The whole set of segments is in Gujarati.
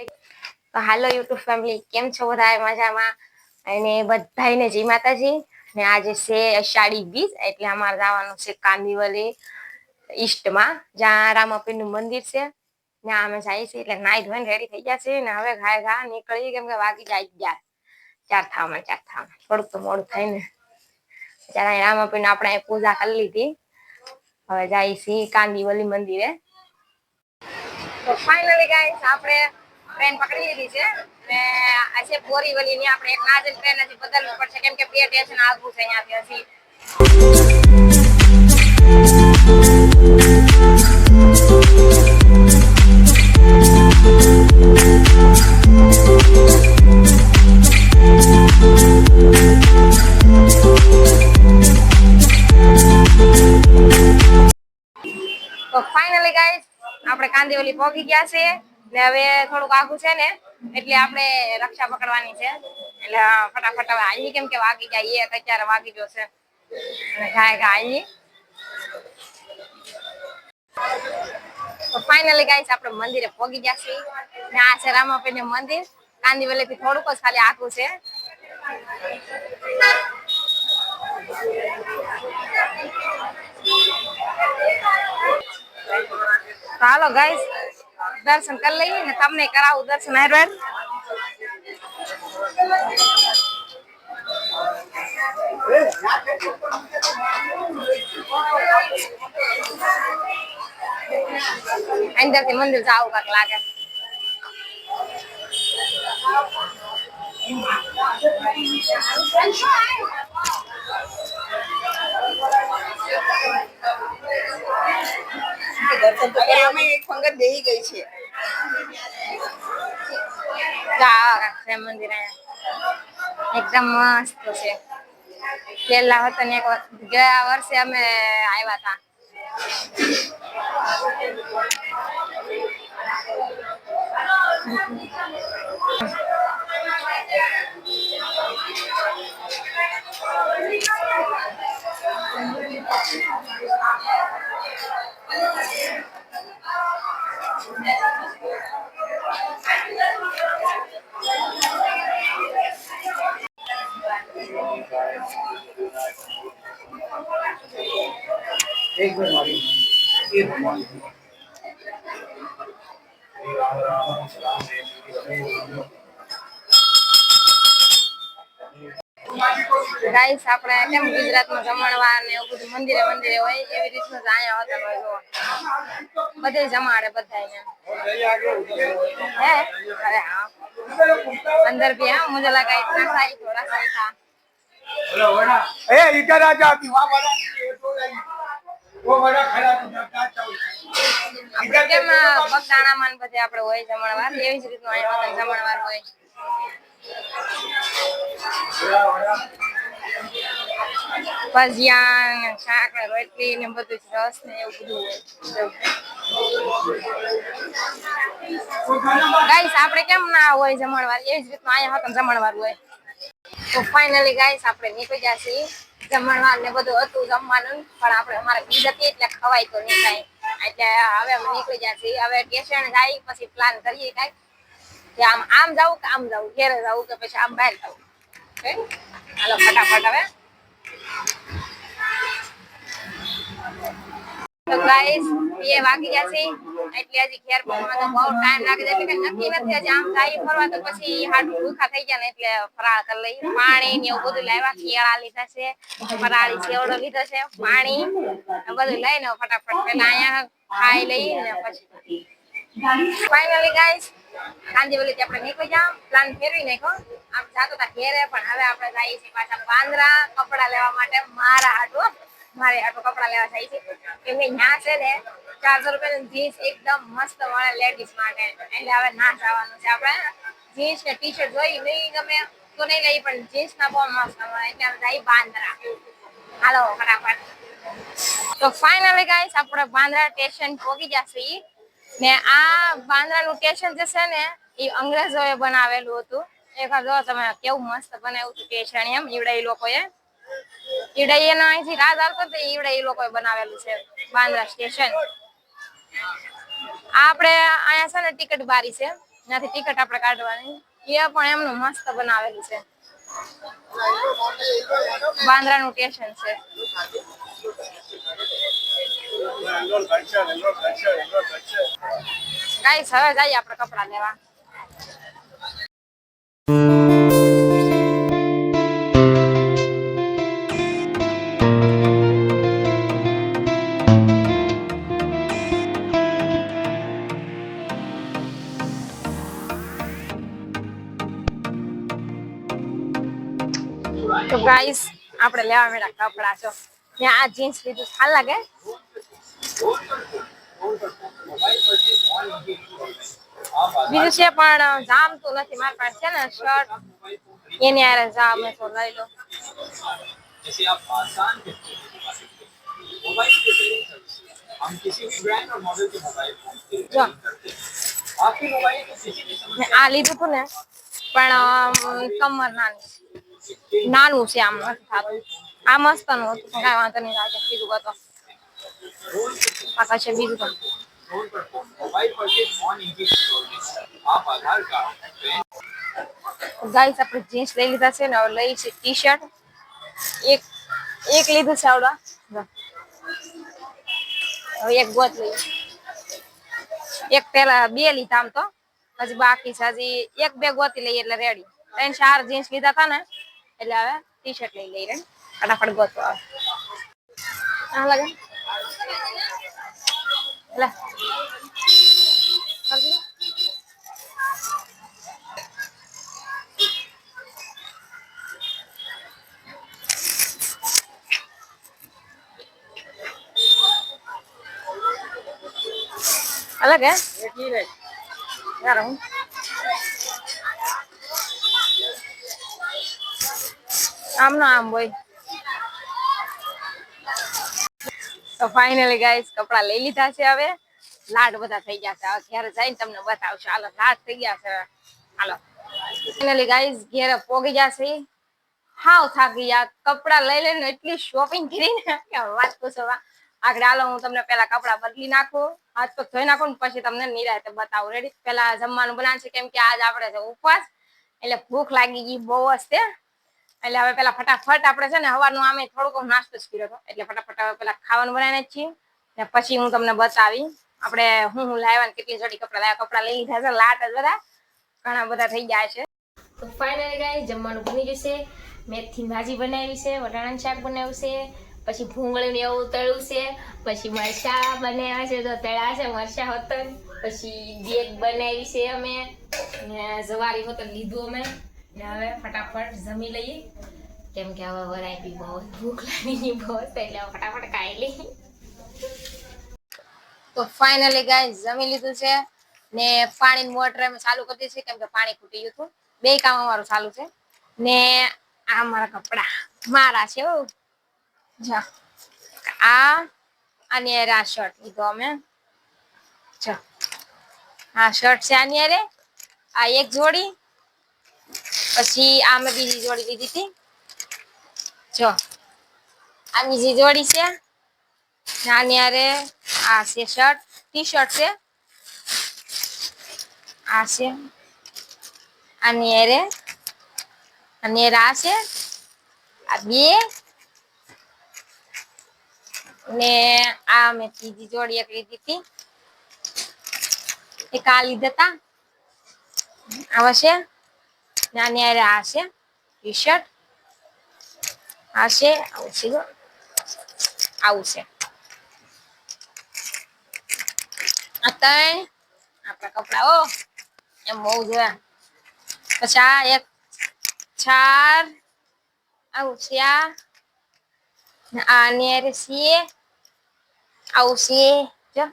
તો હાલો યુટ્યુબ ફેમિલી, કેમ છો બધા? મજામાં? અને બધાને જય માતાજી. ને આજે છે અષાઢી બીજ, એટલે અમારે જવાનું છે કાંદીવલી ઈસ્ટમાં, જ્યાં રામાપીર મંદિર છે. ત્યાં અમે જઈએ છીએ એટલે નાઈ ધોઈને રેડી થઈ ગયા છે. ને હવે ઘાય ઘા નીકળી કેમ કે વાગી જાય ગયા ચાર થવામાં ચાર થવામાં. થોડુંક તો મોડું થાય ને. ત્યારે રામાપીર આપણે પૂજા કરી લીધી. હવે જાય છીએ કાંદીવલી મંદિરે. તો ફાઇનલી ગાઈસ આપણે ટ્રેન પકડી લીધી છે. ને આજે બોરીવલી ની આપણે એક ના ટ્રેન હજી બદલવી પડશે. કેમ કે બે સ્ટેશન આગું છે અહીંયાથી હજી. તો ફાઇનલી ગાઈસ આપણે કાંદીવલી પહોંચી ગયા છે ને હવે થોડુંક આઘું છે ને, એટલે આપણે રક્ષા પકડવાની છે. એટલે ફટાફટ હવે આવી કેમ કે વાગી જાય એક અત્યારે વાગી ગયો છે. અને ગાય ગાય આવી તો ફાઇનલી ગાઈસ આપણે મંદિરે પહોંચી ગયા છીએ. ને આ છે રામાપીરનું મંદિર. કાંદીવલી થી થોડુંક જ ખાલી આખું છે. તો હાલો ગાઈસ દર્શન કરી લઈએ ને તમને કરાવું દર્શન. હારવાર અંદરથી મંદિર જાવું કાક લાગે. અમે એક પંગત બેહી ગઈ છે. મંદિર એકદમ મસ્ત છે. પેલા હતા ને એક ગયા વર્ષે અમે આવ્યા હતા. એક મિનિટ મારી એક મિનિટ ગાઈસ આપણે કેમ ગુજરાતમાં જમણવાર ને એવું બધું મંદિરે મંદિરે હોય એવી રીતનું જ અહીંયા હોતા હોય જો બધે જમાડે બધાને હે અરે હા अंदर भी है मुझे लगा इतना सा ही थोड़ा सा ही था ए इधर आ जा જેમાં રોટલી ને બધું જ રસ ને એવું બધું હોય. ગાઈસ આપણે કેમ ના હોય જમણવાર? એવી જ રીતનું અહીંયા હતા જમણવાર હોય. તો ફાઇનલી ગાઈસ આપણે નીકળી ગયા છીએ. જમણવાર ને બધું હતું જમવાનું, પણ આપણે અમારે બીજ હતી એટલે ખવાય તો નહીં કાંઈ. એટલે હવે અમે નીકળી છીએ. હવે સ્ટેશન જાય, પછી પ્લાન કરીએ કાંઈક કે આમ આમ જવું કે આમ જવું ઘેરે જવું કે પછી આમ બહાર જવું? હાલો, ફટાફટ હવે. તો ગાઈસ એ વાગી ગયા છે એટલે હજી ઘેર પહોંચવામાં બહુ ટાઈમ લાગે છે. એટલે નક્કી નથી હજી આમ જાય ફરવા, તો પછી હાડું ભૂખા થઈ ગયા ને એટલે ફરાળ કરી લઈ પાણી ને એવું બધું લાવ્યા, શિયાળા લીધા છે. ફરાળી શેવડો લીધો છે. પાણી બધું લઈને ફટાફટ પેલા અહીંયા ખાઈ લઈ ને પછી. ફાઇનલી ગાઈસ કાંદીવલીથી આપણે નીકળી જા પ્લાન ફેરવી નાખ્યો. આમ જાતો હતા ઘેરે, પણ હવે આપણે જઈએ છીએ પાછા પાંદરા કપડા લેવા માટે મારા હાટુ. મારે હાટુ કપડા લેવા થાય છે. કેમ કે ન્યા છે ને, ચારસો રૂપિયાનું જીન્સ એકદમ મસ્ત મળે લેડીઝ માટે. એટલે હવે ના જવાનું છે. આપણે જીન્સ ને ટી શર્ટ જોઈ, નહીં ગમે તો નહીં લઈ, પણ જીન્સ ના બહુ મસ્ત મળે. એટલે અમે જઈએ બાંદ્રા. હાલો, ફટાફટ. તો ફાઇનલી ગાઈસ આપણે બાંદ્રા સ્ટેશન પહોંચી જશે ને આ બાંદ્રાનું સ્ટેશન જે છે ને, એ અંગ્રેજોએ બનાવેલું હતું. એક જો તમે, કેવું મસ્ત બનાવ્યું હતું સ્ટેશન એમ ઈવડે એ લોકોએ. ઈવડે એનો અહીંથી રાજ આવતો તો ઈવડે એ લોકોએ બનાવેલું છે બાંદ્રા સ્ટેશન. આપણે અહીંયા છે ને ટિકિટ બારી છે. ત્યાંથી ટિકિટ આપણે કાઢવાની. એ પણ એમનું મસ્ત બનાવેલું છે. બાંદ્રાનું સ્ટેશન છે. ગાઈસ, હવે જઈએ આપણે કપડા લેવા. ગાઈસ આપણે લેવા મેળા કપડા છો ત્યાં આ જીન્સ લીધું સાલ લાગે બીજું છે પણ જામતું નથી મારી પાસે છે ને શર્ટ એની હારે જામ તો લઈ લો जैसे आप आसान किस्तें चुका सकते हैं मोबाइल रिपेयरिंग सर्विस हम किसी भी ब्रांड और मॉडल के मोबाइल फोन की जा। रिपेयरिंग करते हैं आपके मोबाइल की किसी भी મેં समस्या આ લીધું હતું ને પણ અમ, કમર નાની નાનું છે આમ આ મસ્તનું હતું, કઈ વાંધો નહીં, રાજા બીજું બતો પાકા છે બીજું પણ. ગાઈસ, આપણે જીન્સ લઈ લીધા છે ને, હવે લઈ છે ટી શર્ટ એક એક લીધું છે આવડા. હવે એક ગોત લઈ એક પેલા બે લીધા આમ તો. પછી બાકી છે, હજી એક, બે ગોતી લઈએ એટલે રેડી ત્રણ, ચાર જીન્સ લીધા હતા ને એટલે હવે ટી શર્ટ લઈ લઈ રે ફટાફટ ગોતો આવે આમનો આમ હોય તો ફાઇનલી ગાઈસ કપડા લઈ લીધા છે હવે લાડ બધા થઈ ગયા છે ઘેર જઈને તમને બતાવશું હાલો લાડ થઈ ગયા છે હાલો ફાઇનલી ગાઈસ ઘેર પોગી ગયા છે હાવ થાકી ગયા કપડા લઈ લઈને એટલી શોપિંગ કરીને કે વાત પૂછો આગળ હાલો હું તમને પેલા કપડા બદલી નાખું હાથ પગ ધોઈ નાખું પછી તમને નિરાતે બતાવું રેડી પેલા જમવાનું બનાવશે કેમ કે આજ આપણે ઉપવાસ એટલે ભૂખ લાગી ગઈ બહુ જ એટલે હવે પેલા ફટાફટ આપણે છે ને હવાનું આમે થોડુંક નાસ્તો જ કર્યો હતો. એટલે ફટાફટ હવે પેલા ખાવાનું બનાવીને જ છીએ. ને પછી હું તમને બતાવી. આપણે હું હું લાવ્યા કેટલી જોડી કપડા લાવ્યા. કપડા લઈ લીધા છે, લાટ જ બધા. ઘણા બધા થઈ ગયા છે. તો ફાઇનલી ગાય જમવાનું બની જશે મેથી ભાજી બનાવી છે, વટાણાનું શાક બનાવ્યું છે. પછી ભૂંગળીને એવું તળ્યું છે. પછી મરચા બનાવ્યા છે, તો તળ્યા છે, મરચા હોતન. પછી બેગ બનાવી છે અમે. જવારી હોતન લીધું અમે. હવે ફટાફટ જમી લઈએ. કેમ કે હવે વરાય બી બહુ ભૂખ લાગી બહુ એટલે ફટાફટ ખાઈ લઈએ. તો ફાઇનલી ગાય જમી લીધું છે ને પાણીની મોટર ચાલુ કરી છે, કેમ કે પાણી ખૂટી ગયું હતું. બે કામ અમારું ચાલુ છે. ને આ મારા કપડા, મારા છે જા. આ અને આ શર્ટ લીધો અમે. જો. આ શર્ટ છે આની આ એક જોડી પછી આ મેં બીજી જોડી લીધી હતી. જો, આ બીજી જોડી છે. નાની આની આ છે શર્ટ ટી શર્ટ છે. આ છે. આની યારે અને આ છે. આ બે. ને આ મેં ત્રીજી જોડી એક લીધી હતી. એક આ લીધા હતા આવા છે. ને આની હારે આ છે ટી શર્ટ આ આવું છે આવું છે. આ ત્રણ આપણા કપડાઓ એમ બહુ જોયા પછી આ એક, ચાર, આવું છે, આ. ને આની હારે છે આવું છે જો.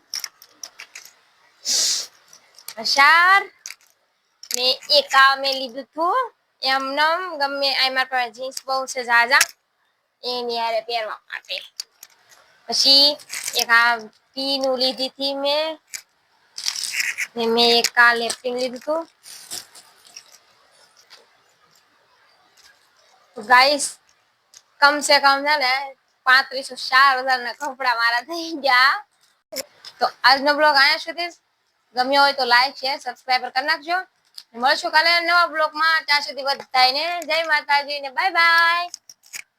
ચાર ને એક આ મેં લીધું હતું એમનેમ ગમે આ મારા પાસે જીન્સ બહુ છે ઝાઝા એની હારે પહેરવા માટે પછી એક આ પીનું લીધી હતી મેં ને મેં એક આ લેફ્ટિંગ લીધું હતું ગાઈસ કમ સે કમ છે ને પાંત્રીસો ચાર હજાર ના કપડા મારા થઈ ગયા તો આજનો બ્લોગ અહીંયા સુધી જ. ગમ્યો હોય તો લાઈક શેર સબસ્ક્રાઈબર કરી નાખજો મળશું કાલે નવા બ્લોગમાં. ત્યાં સુધી બધાને જય માતાજી ને બાય બાય